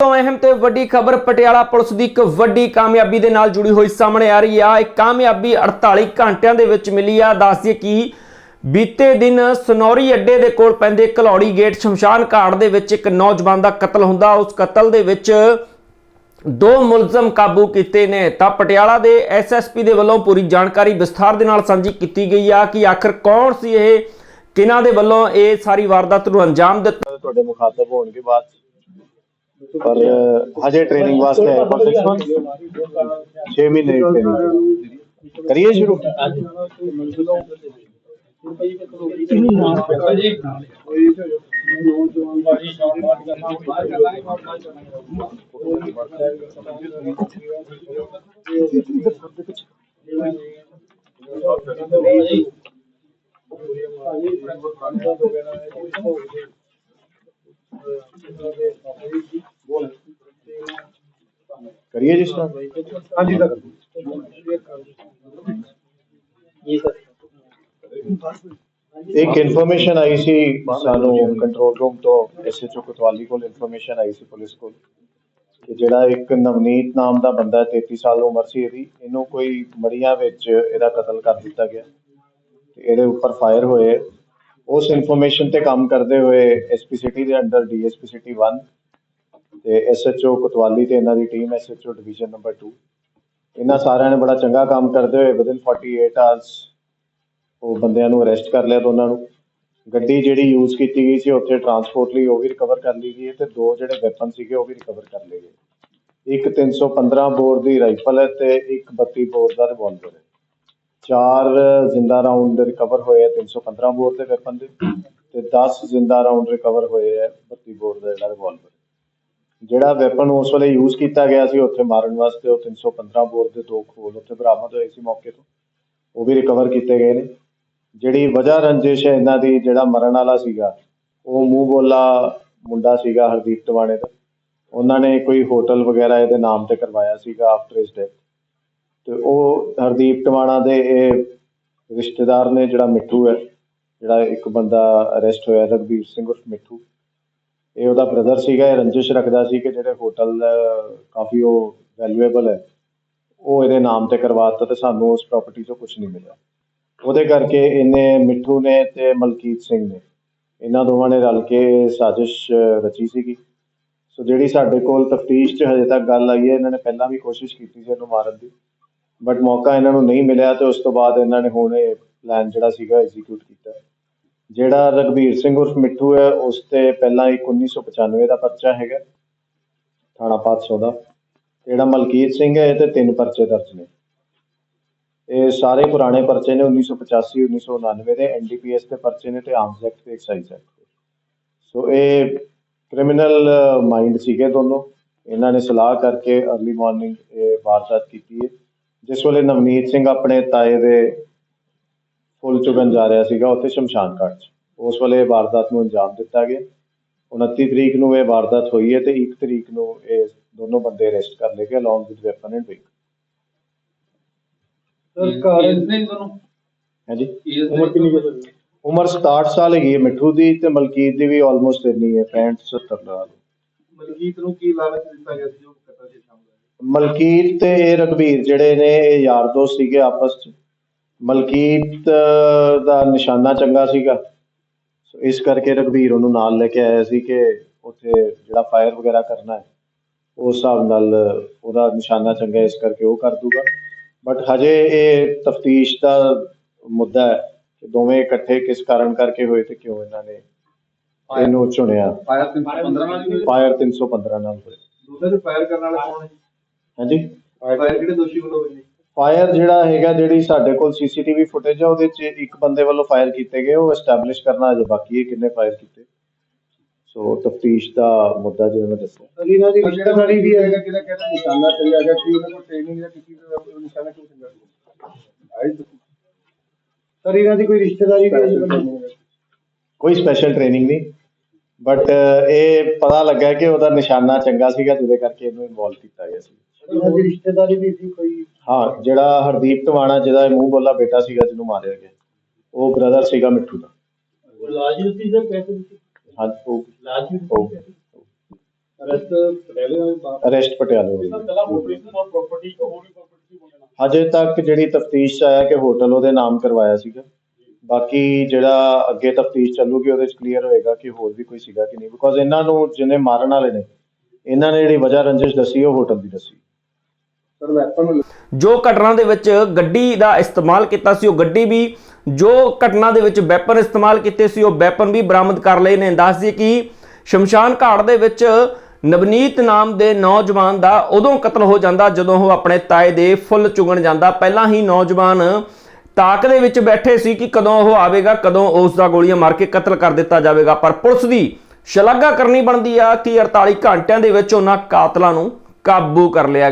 ਤੋਂ ਅਹਿਮ ਤੇ ਵੱਡੀ ਖਬਰ ਪਟਿਆਲਾ ਪੁਲਿਸ ਦੀ ਇੱਕ ਵੱਡੀ ਕਾਮਯਾਬੀ ਦੇ ਨਾਲ ਜੁੜੀ ਹੋਈ ਸਾਹਮਣੇ ਆ ਰਹੀ ਆ। ਇਹ ਕਾਮਯਾਬੀ 48 ਘੰਟਿਆਂ ਦੇ ਵਿੱਚ ਮਿਲੀ ਆ। ਦੱਸਦੀਏ ਕਿ ਬੀਤੇ ਦਿਨ ਸਨੌਰੀ ਅੱਡੇ ਦੇ ਕੋਲ ਪੈਂਦੇ ਕਲੌੜੀ ਗੇਟ ਸ਼ਮਸ਼ਾਨ ਘਾਟ ਦੇ ਵਿੱਚ ਇੱਕ ਨੌਜਵਾਨ ਦਾ ਕਤਲ ਹੁੰਦਾ। ਉਸ ਕਤਲ ਦੇ ਵਿੱਚ ਦੋ ਮੁਲਜ਼ਮ ਕਾਬੂ ਕੀਤੇ ਨੇ। ਤਾਂ ਪਟਿਆਲਾ ਦੇ ਐਸਐਸਪੀ ਦੇ ਵੱਲੋਂ ਪੂਰੀ ਜਾਣਕਾਰੀ ਵਿਸਥਾਰ ਦੇ ਨਾਲ ਸਾਂਝੀ ਕੀਤੀ ਗਈ ਆ ਕਿ ਆਖਰ ਕੌਣ ਸੀ ਇਹ? ਕਿਹਨਾਂ ਦੇ ਵੱਲੋਂ ਇਹ ਸਾਰੀ ਵਾਰਦਾਤ ਨੂੰ ਅੰਜਾਮ ਦਿੱਤਾ? ਤੁਹਾਡੇ ਮੁਖਾਤਬ ਹੋਣਗੇ ਬਾਅਦ ਪਰ ਹਜੇ ਟ੍ਰੇਨਿੰਗ ਵਾਸਤੇ ਆਇਆ ਪਰ 6 ਮੰਥ 6 ਮਹੀਨੇ ਦੀ ਟ੍ਰੇਨਿੰਗ ਕਰੀਏ ਸ਼ੁਰੂ? ਕਰੀਏ ਜਿਸ ਤਰ੍ਹਾਂ ਹਾਂਜੀ ਸਰ। ਇੱਕ ਇਨਫੋਰਮੇਸ਼ਨ ਆਈ ਸੀ ਸਾਨੂੰ ਕੰਟਰੋਲ ਰੂਮ ਤੋਂ ਐਸਐਚਓ ਕੋਤਵਾਲੀ ਕੋਲ ਇਨਫੋਰਮੇਸ਼ਨ ਆਈ ਸੀ ਪੁਲਿਸ ਕੋਲ ਕਿ ਜਿਹੜਾ ਇੱਕ ਨਵਨੀਤ ਨਾਮ ਦਾ ਬੰਦਾ ਹੈ, 33 ਸਾਲ ਉਮਰ ਸੀ ਇਹਦੀ ਇਹਨੂੰ ਕੋਈ ਮੜੀਆਂ ਵਿੱਚ ਇਹਦਾ ਕਤਲ ਕਰ ਦਿੱਤਾ ਗਿਆ ਤੇ ਇਹਦੇ ਉੱਪਰ ਫਾਇਰ ਹੋਏ ਉਸ ਇਨਫੋਰਮੇਸ਼ਨ ਤੇ ਕੰਮ ਕਰਦੇ ਹੋਏ ਐਸਪੀ ਸਿਟੀ ਦੇ ਅੰਡਰ ਡੀਐਸਪੀ ਸਿਟੀ 1 ਤੇ ਐਸਐਚਓ ਕੋਤਵਾਲੀ ਤੇ ਇਹਨਾਂ ਦੀ ਟੀਮ ਐਸਐਚਓ ਡਿਵੀਜ਼ਨ ਨੰਬਰ 2 ਇਹਨਾਂ ਸਾਰਿਆਂ ਨੇ ਬੜਾ ਚੰਗਾ ਕੰਮ ਕਰਦੇ ਹੋਏ ਵਿਦਿਨ 48 ਆਵਰਸ ਉਹ ਬੰਦਿਆਂ ਨੂੰ ਅਰੈਸਟ ਕਰ ਲਿਆ ਦੋਨਾਂ ਨੂੰ। ਗੱਡੀ ਜਿਹੜੀ ਯੂਜ਼ ਕੀਤੀ ਗਈ ਸੀ ਉੱਥੇ ਟਰਾਂਸਪੋਰਟ ਲਈ ਉਹ ਵੀ ਰਿਕਵਰ ਕਰ ਲਈ ਗਈ ਹੈ ਤੇ ਦੋ ਜਿਹੜੇ ਵੈਪਨ ਸੀਗੇ ਉਹ ਵੀ ਰਿਕਵਰ ਕਰ ਲਏ ਗਏ। ਇੱਕ 315 ਬੋਰ ਦੀ ਰਾਈਫਲ ਹੈ ਤੇ ਇੱਕ 32 ਬੋਰ ਦਾ ਰਿਵਾਲਵਰ ਹੈ। ਚਾਰ ਜ਼ਿੰਦਾ ਰਾਉਂਡ ਰਿਕਵਰ ਹੋਏ ਹੈ 315 ਬੋਰ ਦੇ ਵੈਪਨ ਦੇ ਤੇ 10 ਜ਼ਿੰਦਾ ਰਾਉਂਡ ਰਿਕਵਰ ਹੋਏ ਹੈ 32 ਬੋਰ ਦਾ ਜਿਹੜਾ ਰਿਵਾਲਵਰ ਜਿਹੜਾ ਵੈਪਨ ਉਸ ਵੇਲੇ ਯੂਜ਼ ਕੀਤਾ ਗਿਆ ਸੀ ਉੱਥੇ ਮਾਰਨ ਵਾਸਤੇ ਉਹ 315 ਬੋਰ ਦੇ ਦੋ ਖੋਲ ਉੱਥੇ ਬਰਾਮਦ ਹੋਏ ਸੀ ਮੌਕੇ ਤੋਂ। ਉਹ ਵੀ ਰਿਕਵਰ ਕੀਤੇ ਗਏ ਨੇ। ਜਿਹੜੀ ਵਜ੍ਹਾ ਰੰਜਿਸ਼ ਹੈ ਇਹਨਾਂ ਦੀ, ਜਿਹੜਾ ਮਰਨ ਵਾਲਾ ਸੀਗਾ, ਉਹ ਮੂੰਹ ਬੋਲਾ ਮੁੰਡਾ ਸੀਗਾ ਹਰਦੀਪ ਟਵਾਣੇ ਦਾ। ਉਹਨਾਂ ਨੇ ਕੋਈ ਹੋਟਲ ਵਗੈਰਾ ਇਹਦੇ ਨਾਮ ਤੇ ਕਰਵਾਇਆ ਸੀਗਾ ਆਫਟਰ ਇਸ ਡੈਥ ਤੇ ਉਹ ਹਰਦੀਪ ਟਵਾਣਾ ਦੇ ਇਹ ਰਿਸ਼ਤੇਦਾਰ ਨੇ ਜਿਹੜਾ ਮਿੱਠੂ ਹੈ, ਜਿਹੜਾ ਇੱਕ ਬੰਦਾ ਅਰੈਸਟ ਹੋਇਆ, ਰਘਬੀਰ ਸਿੰਘ ਉਰਫ ਮਿੱਠੂ। ਇਹ ਉਹਦਾ ਬ੍ਰਦਰ ਸੀਗਾ, ਇਹ ਰੰਜਿਸ਼ ਰੱਖਦਾ ਸੀ ਕਿ ਜਿਹੜੇ ਹੋਟਲ ਕਾਫੀ ਉਹ ਵੈਲਿਊਏਬਲ ਹੈ। ਉਹ ਇਹਦੇ ਨਾਮ ਤੇ ਕਰਵਾਤਾ ਤੇ ਸਾਨੂੰ ਉਸ ਪ੍ਰਾਪਰਟੀ ਤੋਂ ਕੁਝ ਨਹੀਂ ਮਿਲਿਆ। ਉਹਦੇ ਕਰਕੇ ਇਹਨੇ ਮਿੱਠੂ ਨੇ ਤੇ ਮਲਕੀਤ ਸਿੰਘ ਨੇ, ਇਹਨਾਂ ਦੋਵਾਂ ਨੇ ਰਲ ਕੇ ਸਾਜ਼ਿਸ਼ ਰਚੀ ਸੀਗੀ। ਸੋ ਜਿਹੜੀ ਸਾਡੇ ਕੋਲ ਤਫਤੀਸ਼ 'ਚ ਹਜੇ ਤੱਕ ਗੱਲ ਆਈ ਹੈ, ਇਹਨਾਂ ਨੇ ਪਹਿਲਾਂ ਵੀ ਕੋਸ਼ਿਸ਼ ਕੀਤੀ ਸੀ ਇਹਨੂੰ ਮਾਰਨ ਦੀ। ਬਟ ਮੌਕਾ ਇਹਨਾਂ ਨੂੰ ਨਹੀਂ ਮਿਲਿਆ ਤੇ ਉਸ ਤੋਂ ਬਾਅਦ ਇਹਨਾਂ ਨੇ ਹੁਣ ਇਹ ਪਲਾਨ ਜਿਹੜਾ ਸੀਗਾ ਐਗਜ਼ੀਕਿਊਟ ਕੀਤਾ। ਜਿਹੜਾ ਰਗਵੀਰ ਸਿੰਘ ਉਰਫ ਮਿੱਠੂ ਹੈ, ਉਸ ਤੇ ਪਹਿਲਾਂ ਇੱਕ 1995 ਦਾ ਪਰਚਾ ਹੈਗਾ, ਥਾਣਾ 500 ਦਾ। ਜਿਹੜਾ ਮਲਕੀਤ ਸਿੰਘ ਹੈ, ਇਹ ਤੇ ਤਿੰਨ ਪਰਚੇ ਦਰਜ ਨੇ। ਇਹ ਸਾਰੇ ਪੁਰਾਣੇ ਪਰਚੇ ਨੇ 1985 1999 ਦੇ ਐਨਡੀਪੀਐਸ ਦੇ ਪਰਚੇ ਨੇ ਤੇ ਆਰਮਸ ਐਕਟ ਤੇ ਐਕਸਾਈਜ਼ ਐਕਟ ਸੋ ਇਹ ਕ੍ਰਿਮੀਨਲ ਮਾਈਂਡ ਸੀਗੇ ਦੋਨੋਂ। ਇਹਨਾਂ ਨੇ ਸਲਾਹ ਕਰਕੇ अर्ਲੀ ਮਾਰਨਿੰਗ ਇਹ ਵਾਰਦਾਤ ਕੀਤੀ ਹੈ। ਜਿਸ ਵੇਲੇ ਨਵਨੀਤ ਸਿੰਘ ਆਪਣੇ ਤਾਏ ਦੇ ਫੁੱਲ ਚੁਗਣ ਜਾ ਰਿਹਾ ਸੀਗਾ ਉੱਥੇ ਸ਼ਮਸ਼ਾਨ ਘਾਟ 'ਚ। ਉਸ ਵੇਲੇ ਇਹ ਵਾਰਦਾਤ ਨੂੰ ਅੰਜਾਮ ਦਿੱਤਾ ਗਿਆ। 29 ਤਰੀਕ ਨੂੰ ਇਹ ਵਾਰਦਾਤ ਹੋਈ ਹੈ ਤੇ 1 ਤਰੀਕ ਨੂੰ ਇਹ ਦੋਨੋਂ ਬੰਦੇ ਅਰੈਸਟ ਕਰ ਲਏ ਗਏ ਅਲੋਂਗ ਵਿਦ ਵੈਪਨ ਐਂਡ ਵਿਕ ਇਸ ਨੇ ਤੁਹਾਨੂੰ? ਹਾਂਜੀ। ਉਮਰ ਕਿੰਨੀ ਕੁ ਹੈ ਉਮਰ 67 ਸਾਲ ਹੈਗੀ ਹੈ ਮਿੱਠੂ ਦੀ ਤੇ ਮਲਕੀਤ ਦੀ ਵੀ ਆਲਮੋਸਟ ਇੰਨੀ ਹੈ 65 70 ਸਾਲ। ਮਲਕੀਤ ਨੂੰ ਕੀ ਲਾਲਚ ਦਿੱਤਾ ਗਿਆ ਸੀ? ਜੋ ਮਲਕੀਤ ਤੇ ਇਹ ਰਘਬੀਰ ਜਿਹੜੇ ਨੇ ਇਹ ਯਾਰ ਦੋਸਤ ਸੀਗੇ ਆਪਸ ਚ। ਮਲਕੀਤ ਦਾ ਨਿਸ਼ਾਨਾ ਚੰਗਾ ਸੀਗਾ। ਸੋ ਇਸ ਕਰਕੇ ਰਘਬੀਰ ਉਹਨੂੰ ਨਾਲ ਲੈ ਕੇ ਆਇਆ ਸੀ ਕਿ ਉੱਥੇ ਜਿਹੜਾ ਫਾਇਰ ਵਗੈਰਾ ਕਰਨਾ ਹੈ ਉਸ ਹਿਸਾਬ ਨਾਲ ਉਹਦਾ ਨਿਸ਼ਾਨਾ ਚੰਗਾ ਇਸ ਕਰਕੇ ਉਹ ਕਰ ਦੂਗਾ। ਬਟ ਹਜੇ ਇਹ ਤਫਤੀਸ਼ ਦਾ ਮੁੱਦਾ ਹੈ ਕਿ ਦੋਵੇਂ ਇਕੱਠੇ ਕਿਸ ਕਾਰਨ ਕਰਕੇ ਹੋਏ ਤੇ ਕਿਉਂ ਇਹਨਾਂ ਨੇ ਇਹਨੂੰ ਚੁਣਿਆ। ਫਾਇਰ 315 ਨਾਲ। ਫਾਇਰ 315 ਨਾਲ ਹੋਇਆ ਦੂਸਰੇ ਫਾਇਰ ਕਰਨ ਵਾਲਾ ਕੌਣ ਹੈ? ਹਾਂਜੀ? ਫਾਇਰ ਕਿਹੜੇ ਦੋਸ਼ੀ ਵੱਲੋਂ ਹੋਈ ਨੇ ਫਾਇਰ ਜਿਹੜਾ ਹੈਗਾ ਜਿਹੜੀ ਸਾਡੇ ਕੋਲ ਸੀਸੀਟੀਵੀ ਫੁਟੇਜ ਆ ਉਹਦੇ ਚ ਇੱਕ ਬੰਦੇ ਵੱਲੋਂ ਫਾਇਰ ਕੀਤੇ ਗਏ ਉਹ ਐਸਟੈਬਲਿਸ਼ ਕਰਨਾ ਅਜੇ ਬਾਕੀ ਹੈ ਕਿੰਨੇ ਫਾਇਰ ਕੀਤੇ। ਸੋ ਤਫਤੀਸ਼ ਦਾ ਮੁੱਦਾ ਜਿਵੇਂ ਮੈਂ ਦੱਸਿਆ। ਅਲੀਨਾ ਦੀ ਰਿਸ਼ਤੇਦਾਰੀ ਵੀ ਹੈਗਾ ਕਿਹਦਾ ਕਹਿੰਦਾ ਨਿਸ਼ਾਨਾ ਚੱਲਿਆ ਗਿਆ ਕਿ ਉਹਨਾਂ ਕੋਲ ਟ੍ਰੇਨਿੰਗ ਜਾਂ ਕਿਸੇ ਦਾ ਕੋਈ ਨਿਸ਼ਾਨਾ ਕਿਉਂ ਚੱਲਿਆ ਆਈ ਸਰ ਇਹਨਾਂ ਦੀ ਕੋਈ ਰਿਸ਼ਤੇਦਾਰੀ ਵੀ ਹੈ ਕੋਈ ਸਪੈਸ਼ਲ ਟ੍ਰੇਨਿੰਗ ਨਹੀਂ। ਬਟ ਇਹ ਪਤਾ ਲੱਗਾ ਕਿ ਉਹਦਾ ਨਿਸ਼ਾਨਾ ਚੰਗਾ ਸੀਗਾ ਜਿਹਦੇ ਕਰਕੇ ਇਹਨੂੰ ਇਨਵੋਲਵ ਕੀਤਾ ਗਿਆ ਸੀ। ਇਹਨਾਂ ਦੀ ਰਿਸ਼ਤੇਦਾਰੀ ਵੀ ਸੀ ਕੋਈ? ਹਾਂ ਜਿਹੜਾ ਹਰਦੀਪ ਟਵਾਣਾ ਜਿਹਦਾ ਇਹ ਮੂੰਹ ਬੋਲਾ ਬੇਟਾ ਸੀਗਾ ਜਿਹਨੂੰ ਮਾਰਿਆ ਗਿਆ। ਉਹ ਬ੍ਰਦਰ ਸੀਗਾ ਮਿੱਠੂ ਦਾ। ਲਾਜ਼ਮੀ ਸੀ ਜਾਂ ਪੈਸੇ ਹਾਂ ਉਹ। ਲਾਜ਼ਮੀ ਉਹ। ਅਰੈਸਟ ਪਟਿਆਲੇ ਵਾਲੇ ਬਾਤ ਅਰੈਸਟ ਪਟਿਆਲੇ ਹੋਈ ਕੱਲਾ ਆਪਰੇਸ਼ਨ ਔਰ ਪ੍ਰਾਪਰਟੀ ਤੋਂ ਹੋਰ ਵੀ ਪ੍ਰਾਪਰਟੀ ਬੋਲਣਾ ਹਜੇ ਤੱਕ ਜਿਹੜੀ ਤਫਤੀਸ਼ ਆਇਆ ਕਿ ਹੋਟਲ ਉਹਦੇ ਨਾਮ ਕਰਵਾਇਆ ਸੀਗਾ। ਬਾਕੀ ਜਿਹੜਾ ਅੱਗੇ ਤਫਤੀਸ਼ ਚੱਲੂਗੀ ਉਹਦੇ ਚ ਕਲੀਅਰ ਹੋਏਗਾ ਕਿ ਹੋਰ ਵੀ ਕੋਈ ਸੀਗਾ ਕਿ ਨਹੀਂ। ਬਿਕੋਜ਼ ਇਹਨਾਂ ਨੂੰ ਜਿਹਨੇ ਮਾਰਨ ਵਾਲੇ ਨੇ ਇਹਨਾਂ ਨੇ ਜਿਹੜੀ ਵਜ੍ਹਾ ਰੰਜਿਸ਼ ਦੱਸੀ ਉਹ ਹੋਟਲ ਦੀ ਦੱਸੀ। ਜੋ ਘਟਨਾ ਦੇ ਵਿੱਚ ਗੱਡੀ ਦਾ ਇਸਤੇਮਾਲ ਕੀਤਾ ਸੀ, ਉਹ ਗੱਡੀ ਵੀ ਜੋ ਘਟਨਾ ਦੇ ਵਿੱਚ ਵੈਪਨ ਇਸਤੇਮਾਲ ਕੀਤੇ ਸੀ, ਉਹ ਵੈਪਨ ਵੀ ਬਰਾਮਦ ਕਰ ਲਏ ਨੇ। ਦੱਸ ਦਈਏ ਕਿ ਸ਼ਮਸ਼ਾਨ ਘਾਟ ਦੇ ਵਿੱਚ ਨਵਨੀਤ ਨਾਮ ਦੇ ਨੌਜਵਾਨ ਦਾ ਉਦੋਂ ਕਤਲ ਹੋ ਜਾਂਦਾ, ਜਦੋਂ ਉਹ ਆਪਣੇ ਤਾਏ ਦੇ ਫੁੱਲ ਚੁਗਣ ਜਾਂਦਾ। ਪਹਿਲਾਂ ਹੀ ਨੌਜਵਾਨ ਤਾਕ ਦੇ ਵਿੱਚ ਬੈਠੇ ਸੀ ਕਿ ਕਦੋਂ ਉਹ ਆਵੇਗਾ, ਕਦੋਂ ਉਸ ਦਾ ਗੋਲੀਆਂ ਮਾਰ ਕੇ ਕਤਲ ਕਰ ਦਿੱਤਾ ਜਾਵੇਗਾ। ਪਰ ਪੁਲਿਸ ਦੀ ਸ਼ਲਾਘਾ ਕਰਨੀ ਬਣਦੀ ਆ ਕਿ 48 ਘੰਟਿਆਂ ਦੇ ਵਿੱਚ ਉਹਨਾਂ ਕਾਤਲਾਂ ਨੂੰ ਕਾਬੂ ਕਰ ਲਿਆ ਗਿਆ।